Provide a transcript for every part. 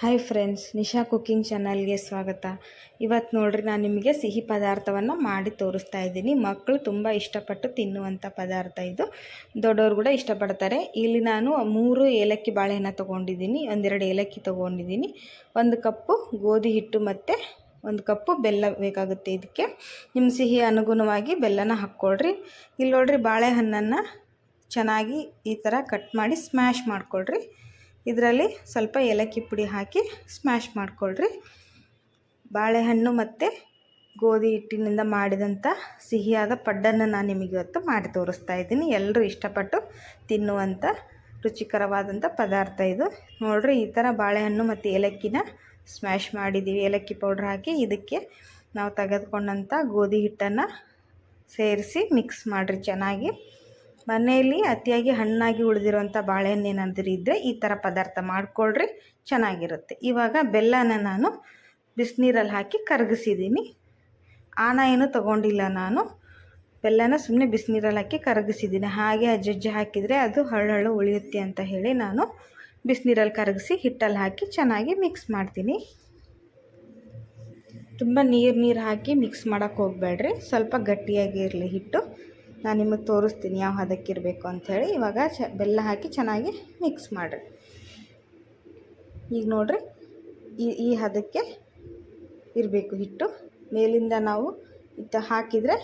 Hi friends Nisha cooking ಚಾನಲ್ಗೆ ಸ್ವಾಗತ. ಇವತ್ತು ನೋಡ್ರಿ ನಾನು ನಿಮಗೆ ಸಿಹಿ ಪದಾರ್ಥವನ್ನು ಮಾಡಿ ತೋರಿಸ್ತಾ ಇದ್ದೀನಿ. ಮಕ್ಕಳು ತುಂಬ ಇಷ್ಟಪಟ್ಟು ತಿನ್ನುವಂಥ ಪದಾರ್ಥ ಇದು. ದೊಡ್ಡವರು ಕೂಡ ಇಷ್ಟಪಡ್ತಾರೆ. ಇಲ್ಲಿ ನಾನು ಮೂರು ಏಲಕ್ಕಿ ಬಾಳೆಹಣ್ಣು ತೊಗೊಂಡಿದ್ದೀನಿ. ಒಂದೆರಡು ಏಲಕ್ಕಿ ತೊಗೊಂಡಿದ್ದೀನಿ. ಒಂದು ಕಪ್ಪು ಗೋಧಿ ಹಿಟ್ಟು ಮತ್ತು ಒಂದು ಕಪ್ಪು ಬೆಲ್ಲ ಬೇಕಾಗುತ್ತೆ ಇದಕ್ಕೆ. ನಿಮ್ಮ ಸಿಹಿ ಅನುಗುಣವಾಗಿ ಬೆಲ್ಲನ ಹಾಕ್ಕೊಳ್ರಿ. ಇಲ್ಲಿ ನೋಡ್ರಿ ಬಾಳೆಹಣ್ಣನ್ನು ಚೆನ್ನಾಗಿ ಈ ಥರ ಕಟ್ ಮಾಡಿ ಸ್ಮ್ಯಾಶ್ ಮಾಡ್ಕೊಳ್ರಿ. ಇದರಲ್ಲಿ ಸ್ವಲ್ಪ ಏಲಕ್ಕಿ ಪುಡಿ ಹಾಕಿ ಸ್ಮ್ಯಾಶ್ ಮಾಡ್ಕೊಳ್ರಿ. ಬಾಳೆಹಣ್ಣು ಮತ್ತು ಗೋಧಿ ಹಿಟ್ಟಿನಿಂದ ಮಾಡಿದಂಥ ಸಿಹಿಯಾದ ಪಡ್ಡನ್ನು ನಾನು ನಿಮಗೆ ಇವತ್ತು ಮಾಡಿ ತೋರಿಸ್ತಾ ಇದ್ದೀನಿ. ಎಲ್ಲರೂ ಇಷ್ಟಪಟ್ಟು ತಿನ್ನುವಂಥ ರುಚಿಕರವಾದಂಥ ಪದಾರ್ಥ ಇದು. ನೋಡಿರಿ, ಈ ಥರ ಬಾಳೆಹಣ್ಣು ಮತ್ತು ಏಲಕ್ಕಿನ ಸ್ಮ್ಯಾಶ್ ಮಾಡಿದ್ದೀವಿ ಏಲಕ್ಕಿ ಪೌಡ್ರ್ ಹಾಕಿ ಇದಕ್ಕೆ ನಾವು ತೆಗೆದುಕೊಂಡಂಥ ಗೋಧಿ ಹಿಟ್ಟನ್ನು ಸೇರಿಸಿ ಮಿಕ್ಸ್ ಮಾಡಿರಿ ಚೆನ್ನಾಗಿ. ಮನೆಯಲ್ಲಿ ಅತಿಯಾಗಿ ಹಣ್ಣಾಗಿ ಉಳಿದಿರುವಂಥ ಬಾಳೆಹಣ್ಣು ಏನಾದರೂ ಇದ್ದರೆ ಈ ಥರ ಪದಾರ್ಥ ಮಾಡಿಕೊಳ್ರಿ, ಚೆನ್ನಾಗಿರುತ್ತೆ. ಇವಾಗ ಬೆಲ್ಲನ ನಾನು ಬಿಸಿನೀರಲ್ಲಿ ಹಾಕಿ ಕರಗಿಸಿದ್ದೀನಿ. ಆನ ಏನು ತಗೊಂಡಿಲ್ಲ ನಾನು. ಬೆಲ್ಲನ ಸುಮ್ಮನೆ ಬಿಸಿನೀರಲ್ಲಿ ಹಾಕಿ ಕರಗಿಸಿದ್ದೀನಿ. ಹಾಗೆ ಅಜ್ಜಜ್ಜಿ ಹಾಕಿದರೆ ಅದು ಹಳ್ಳು ಉಳಿಯುತ್ತೆ ಅಂತ ಹೇಳಿ ನಾನು ಬಿಸಿನೀರಲ್ಲಿ ಕರಗಿಸಿ ಹಿಟ್ಟಲ್ಲಿ ಹಾಕಿ ಚೆನ್ನಾಗಿ ಮಿಕ್ಸ್ ಮಾಡ್ತೀನಿ. ತುಂಬ ನೀರು ನೀರು ಹಾಕಿ ಮಿಕ್ಸ್ ಮಾಡೋಕ್ಕೆ ಹೋಗಬೇಡ್ರಿ. ಸ್ವಲ್ಪ ಗಟ್ಟಿಯಾಗಿ ಇರಲಿ ಹಿಟ್ಟು. ನಾನು ನಿಮಗೆ ತೋರಿಸ್ತೀನಿ ಯಾವ ಹದಕ್ಕೆ ಇರಬೇಕು ಅಂಥೇಳಿ. ಇವಾಗ ಚ ಬೆಲ್ಲ ಹಾಕಿ ಚೆನ್ನಾಗಿ ಮಿಕ್ಸ್ ಮಾಡಿರಿ. ಈಗ ನೋಡಿರಿ, ಈ ಈ ಹದಕ್ಕೆ ಇರಬೇಕು ಹಿಟ್ಟು. ಮೇಲಿಂದ ನಾವು ಇತ್ತ ಹಾಕಿದರೆ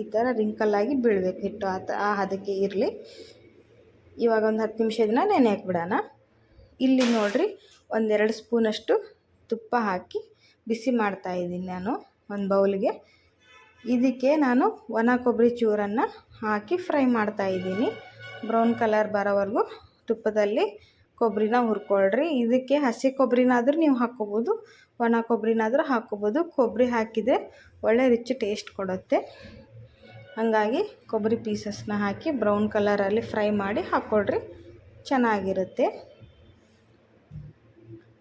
ಈ ಥರ ರಿಂಕಲ್ಲಾಗಿ ಬೀಳಬೇಕು ಹಿಟ್ಟು. ಆ ಆ ಹದಕ್ಕೆ ಇರಲಿ. ಇವಾಗ ಒಂದು ಹತ್ತು ನಿಮಿಷ ದಿನ ನೆನೆ ಹಾಕ್ಬಿಡೋಣ. ಇಲ್ಲಿ ನೋಡಿರಿ, ಒಂದೆರಡು ಸ್ಪೂನಷ್ಟು ತುಪ್ಪ ಹಾಕಿ ಬಿಸಿ ಮಾಡ್ತಾಯಿದ್ದೀನಿ ನಾನು ಒಂದು ಬೌಲ್ಗೆ. ಇದಕ್ಕೆ ನಾನು ಒಣ ಕೊಬ್ಬರಿ ಚೂರನ್ನು ಹಾಕಿ ಫ್ರೈ ಮಾಡ್ತಾ ಇದ್ದೀನಿ. ಬ್ರೌನ್ ಕಲರ್ ಬರೋವರೆಗೂ ತುಪ್ಪದಲ್ಲಿ ಕೊಬ್ಬರಿನ ಹುರ್ಕೊಳ್ರಿ. ಇದಕ್ಕೆ ಹಸಿ ಕೊಬ್ಬರಿನಾದರೂ ನೀವು ಹಾಕ್ಕೋಬೋದು, ಒಣ ಕೊಬ್ಬರಿನಾದರೂ ಹಾಕ್ಕೋಬೋದು. ಕೊಬ್ಬರಿ ಹಾಕಿದರೆ ಒಳ್ಳೆ ರಿಚ್ ಟೇಸ್ಟ್ ಕೊಡುತ್ತೆ. ಹಾಗಾಗಿ ಕೊಬ್ಬರಿ ಪೀಸಸ್ನ ಹಾಕಿ ಬ್ರೌನ್ ಕಲರಲ್ಲಿ ಫ್ರೈ ಮಾಡಿ ಹಾಕ್ಕೊಳ್ರಿ. ಚೆನ್ನಾಗಿರುತ್ತೆ.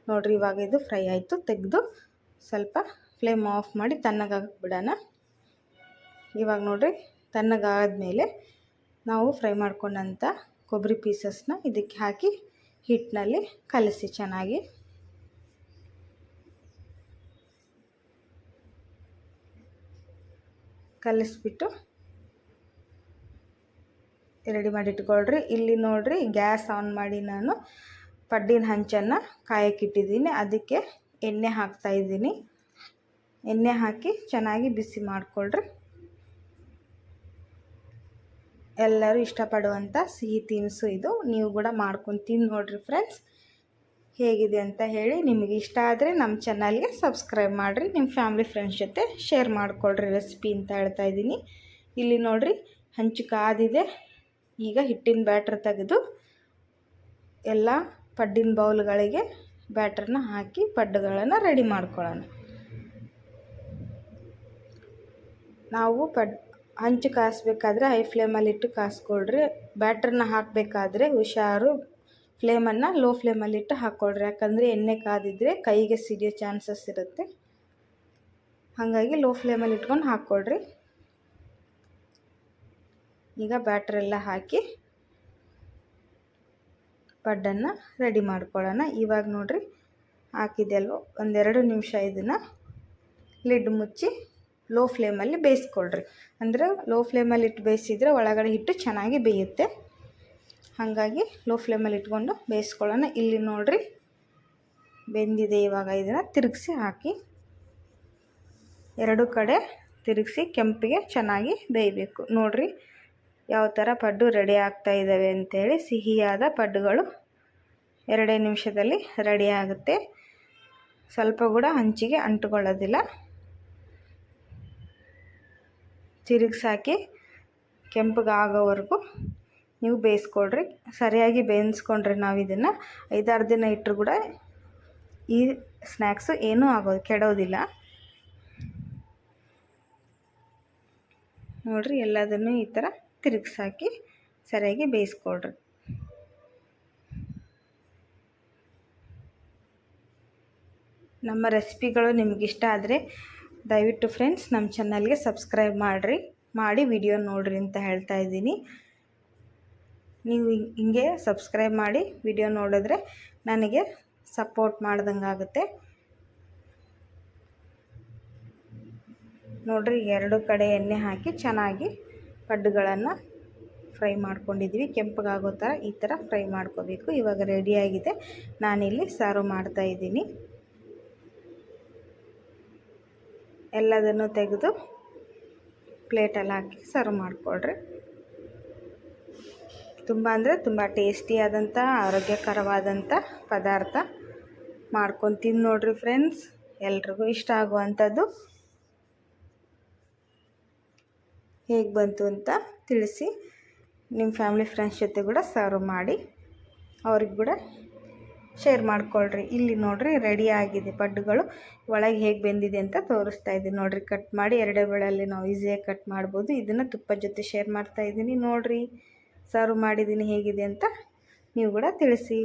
ನೋಡಿರಿ ಇವಾಗ ಇದು ಫ್ರೈ ಆಯಿತು, ತೆಗೆದು ಸ್ವಲ್ಪ ಫ್ಲೇಮ್ ಆಫ್ ಮಾಡಿ ತಣ್ಣಗಾಗಕ್ಕೆ ಬಿಡೋಣ. ಇವಾಗ ನೋಡಿರಿ ತಣ್ಣಗಾದ್ಮೇಲೆ ನಾವು ಫ್ರೈ ಮಾಡ್ಕೊಂಡಂಥ ಕೊಬ್ಬರಿ ಪೀಸಸ್ನ ಇದಕ್ಕೆ ಹಾಕಿ ಹಿಟ್ಟಿನಲ್ಲಿ ಕಲಸಿ ಚೆನ್ನಾಗಿ. ಕಲಸಿಬಿಟ್ಟು ರೆಡಿ ಮಾಡಿ ಇಟ್ಕೊಳ್ರಿ ಇಲ್ಲಿ ನೋಡಿರಿ, ಗ್ಯಾಸ್ ಆನ್ ಮಾಡಿ ನಾನು ಪಡ್ಡಿನ ಹಂಚನ್ನು ಕಾಯಕ್ಕಿಟ್ಟಿದ್ದೀನಿ ಅದಕ್ಕೆ ಎಣ್ಣೆ ಹಾಕ್ತಾಯಿದ್ದೀನಿ ಎಣ್ಣೆ ಹಾಕಿ ಚೆನ್ನಾಗಿ ಬಿಸಿ ಮಾಡಿಕೊಳ್ರಿ. ಎಲ್ಲರೂ ಇಷ್ಟಪಡುವಂಥ ಸಿಹಿ ತಿನಿಸು ಇದು. ನೀವು ಕೂಡ ಮಾಡ್ಕೊಂಡು ತಿಂದು ನೋಡಿರಿ ಫ್ರೆಂಡ್ಸ್. ಹೇಗಿದೆ ಅಂತ ಹೇಳಿ ನಿಮಗೆ ಇಷ್ಟ ಆದರೆ ನಮ್ಮ ಚಾನಲ್ಗೆ ಸಬ್ಸ್ಕ್ರೈಬ್ ಮಾಡಿರಿ. ನಿಮ್ಮ ಫ್ಯಾಮಿಲಿ ಫ್ರೆಂಡ್ಸ್ ಜೊತೆ ಶೇರ್ ಮಾಡಿಕೊಳ್ರಿ ರೆಸಿಪಿ ಅಂತ ಹೇಳ್ತಾ ಇದ್ದೀನಿ. ಇಲ್ಲಿ ನೋಡಿರಿ ಹಂಚು ಕಾದಿದೆ. ಈಗ ಹಿಟ್ಟಿನ ಬ್ಯಾಟ್ರ್ ತೆಗೆದು ಎಲ್ಲ ಪಡ್ಡಿನ ಬೌಲ್ಗಳಿಗೆ ಬ್ಯಾಟ್ರನ್ನ ಹಾಕಿ ಪಡ್ಡುಗಳನ್ನು ರೆಡಿ ಮಾಡ್ಕೊಳ್ಳೋಣ. ನಾವು ಪಡ್ ಹಂಚು ಕಾಯಿಸ್ಬೇಕಾದ್ರೆ ಹೈ ಫ್ಲೇಮಲ್ಲಿ ಇಟ್ಟು ಕಾಯಿಸ್ಕೊಳ್ರಿ ಬ್ಯಾಟ್ರನ್ನ ಹಾಕಬೇಕಾದ್ರೆ ಹುಷಾರು ಫ್ಲೇಮನ್ನು ಲೋ ಫ್ಲೇಮಲ್ಲಿಟ್ಟು ಹಾಕ್ಕೊಳ್ರಿ ಯಾಕಂದರೆ ಎಣ್ಣೆ ಕಾದಿದ್ರೆ ಕೈಗೆ ಸಿಡಿಯೋ ಚಾನ್ಸಸ್ ಇರುತ್ತೆ. ಹಾಗಾಗಿ ಲೋ ಫ್ಲೇಮಲ್ಲಿ ಇಟ್ಕೊಂಡು ಹಾಕ್ಕೊಳ್ರಿ ಈಗ ಬ್ಯಾಟ್ರೆಲ್ಲ ಹಾಕಿ ಪಡ್ಡನ್ನು ರೆಡಿ ಮಾಡ್ಕೊಳ್ಳೋಣ. ಇವಾಗ ನೋಡಿರಿ ಹಾಕಿದೆ ಅಲ್ವ? ಒಂದೆರಡು ನಿಮಿಷ ಇದನ್ನು ಲಿಡ್ ಮುಚ್ಚಿ ಲೋ ಫ್ಲೇಮಲ್ಲಿ ಬೇಯಿಸ್ಕೊಳ್ರಿ. ಅಂದರೆ ಲೋ ಫ್ಲೇಮಲ್ಲಿ ಇಟ್ಟು ಬೇಯಿಸಿದ್ರೆ ಒಳಗಡೆ ಹಿಟ್ಟು ಚೆನ್ನಾಗಿ ಬೇಯುತ್ತೆ. ಹಾಗಾಗಿ ಲೋ ಫ್ಲೇಮಲ್ಲಿ ಇಟ್ಕೊಂಡು ಬೇಯಿಸ್ಕೊಳ್ಳೋಣ. ಇಲ್ಲಿ ನೋಡಿರಿ ಬೆಂದಿದೆ ಇವಾಗ ಇದನ್ನು ತಿರುಗಿಸಿ ಹಾಕಿ. ಎರಡು ಕಡೆ ತಿರುಗಿಸಿ ಕೆಂಪಿಗೆ ಚೆನ್ನಾಗಿ ಬೇಯಬೇಕು. ನೋಡಿರಿ ಯಾವ ಥರ ಪಡ್ಡು ರೆಡಿ ಆಗ್ತಾ ಇದ್ದಾವೆ ಅಂಥೇಳಿ ಸಿಹಿಯಾದ ಪಡ್ಡುಗಳು ಎರಡೇ ನಿಮಿಷದಲ್ಲಿ ರೆಡಿ ಆಗುತ್ತೆ. ಸ್ವಲ್ಪ ಕೂಡ ಹಂಚಿಗೆ ಅಂಟುಕೊಳ್ಳೋದಿಲ್ಲ. ತಿರುಗಿಸಾಕಿ ಕೆಂಪಗಾಗೋವರೆಗೂ ನೀವು ಬೇಯಿಸ್ಕೊಳ್ರಿ. ಸರಿಯಾಗಿ ಬೇಯಿಸ್ಕೊಂಡ್ರೆ ನಾವು ಇದನ್ನು ಐದಾರು ದಿನ ಇಟ್ಟರು ಕೂಡ ಈ ಸ್ನ್ಯಾಕ್ಸು ಏನೂ ಆಗೋದು, ಕೆಡೋದಿಲ್ಲ. ನೋಡಿರಿ ಎಲ್ಲದನ್ನು ಈ ಥರ ತಿರುಗಿಸಾಕಿ ಸರಿಯಾಗಿ ಬೇಯಿಸ್ಕೊಳ್ರಿ. ನಮ್ಮ ರೆಸಿಪಿಗಳು ನಿಮಗಿಷ್ಟ ಆದರೆ ದಯವಿಟ್ಟು ಫ್ರೆಂಡ್ಸ್, ನಮ್ಮ ಚಾನಲ್ಗೆ ಸಬ್ಸ್ಕ್ರೈಬ್ ಮಾಡಿರಿ, ಮಾಡಿ ವಿಡಿಯೋ ನೋಡಿರಿ ಅಂತ ಹೇಳ್ತಾ ಇದ್ದೀನಿ. ನೀವು ಹಿಂಗೆ ಸಬ್ಸ್ಕ್ರೈಬ್ ಮಾಡಿ ವಿಡಿಯೋ ನೋಡಿದ್ರೆ ನನಗೆ ಸಪೋರ್ಟ್ ಮಾಡ್ದಂಗೆ ಆಗುತ್ತೆ. ನೋಡಿರಿ, ಎರಡು ಕಡೆ ಎಣ್ಣೆ ಹಾಕಿ ಚೆನ್ನಾಗಿ ಪಡ್ಡುಗಳನ್ನು ಫ್ರೈ ಮಾಡ್ಕೊಂಡಿದ್ದೀವಿ. ಕೆಂಪಗಾಗೋ ಥರ ಈ ಥರ ಫ್ರೈ ಮಾಡ್ಕೋಬೇಕು. ಇವಾಗ ರೆಡಿಯಾಗಿದೆ ನಾನಿಲ್ಲಿ ಸರ್ವ್ ಮಾಡ್ತಾ ಇದ್ದೀನಿ ಎಲ್ಲದನ್ನು ತೆಗೆದು ಪ್ಲೇಟಲ್ಲಿ ಹಾಕಿ ಸರ್ವ್ ಮಾಡಿಕೊಡ್ರಿ ತುಂಬ ಅಂದರೆ ತುಂಬ ಟೇಸ್ಟಿಯಾದಂಥ, ಆರೋಗ್ಯಕರವಾದಂಥ ಪದಾರ್ಥ ಮಾಡ್ಕೊಂಡು ತಿಂದು ನೋಡ್ರಿ ಫ್ರೆಂಡ್ಸ್. ಎಲ್ರಿಗೂ ಇಷ್ಟ ಆಗುವಂಥದ್ದು. ಹೇಗೆ ಬಂತು ಅಂತ ತಿಳಿಸಿ. ನಿಮ್ಮ ಫ್ಯಾಮಿಲಿ ಫ್ರೆಂಡ್ಸ್ ಜೊತೆ ಕೂಡ ಸರ್ವ್ ಮಾಡಿ. ಅವ್ರಿಗೆ ಕೂಡ ಶೇರ್ ಮಾಡ್ಕೊಳ್ರಿ. ಇಲ್ಲಿ ನೋಡ್ರಿ ರೆಡಿ ಆಗಿದೆ ಪಡ್ಡುಗಳು. ಒಳಗೆ ಹೇಗೆ ಬೆಂದಿದೆ ಅಂತ ತೋರಿಸ್ತಾ ಇದ್ದೀನಿ. ನೋಡ್ರಿ ಕಟ್ ಮಾಡಿ ಎರಡೇ ಬೆಳೆಯಲ್ಲಿ ನಾವು ಈಸಿಯಾಗಿ ಕಟ್ ಮಾಡ್ಬೋದು. ಇದನ್ನು ತುಪ್ಪದ ಜೊತೆ ಶೇರ್ ಮಾಡ್ತಾ ಇದ್ದೀನಿ. ನೋಡ್ರಿ ಸರ್ವ್ ಮಾಡಿದ್ದೀನಿ ಹೇಗಿದೆ ಅಂತ ನೀವು ಕೂಡ ತಿಳಿಸಿ.